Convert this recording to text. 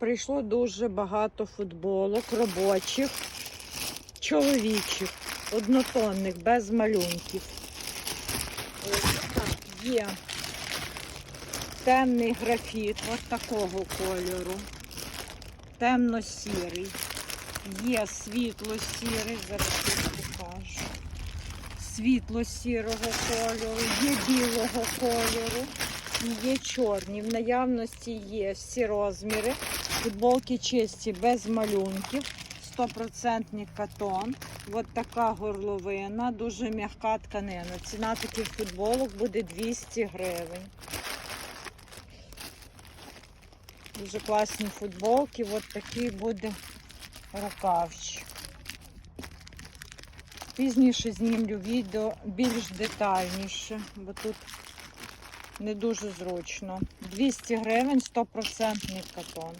прийшло дуже багато футболок робочих, чоловічих, однотонних, без малюнків. Так, є темний графіт, ось такого кольору. Темно-сірий. Є світло-сірий, зараз я покажу. Світло-сірого кольору, є білого кольору. Є чорні. В наявності є всі розміри. Футболки чисті, без малюнків. 100% катон. Ось така горловина, дуже м'яка тканина. Ціна таких футболок буде 200 гривень. Дуже класні футболки. Ось такий буде рукавчик. Пізніше знімлю відео більш детальніше, бо тут не дуже зручно. 200 гривень 100% катон.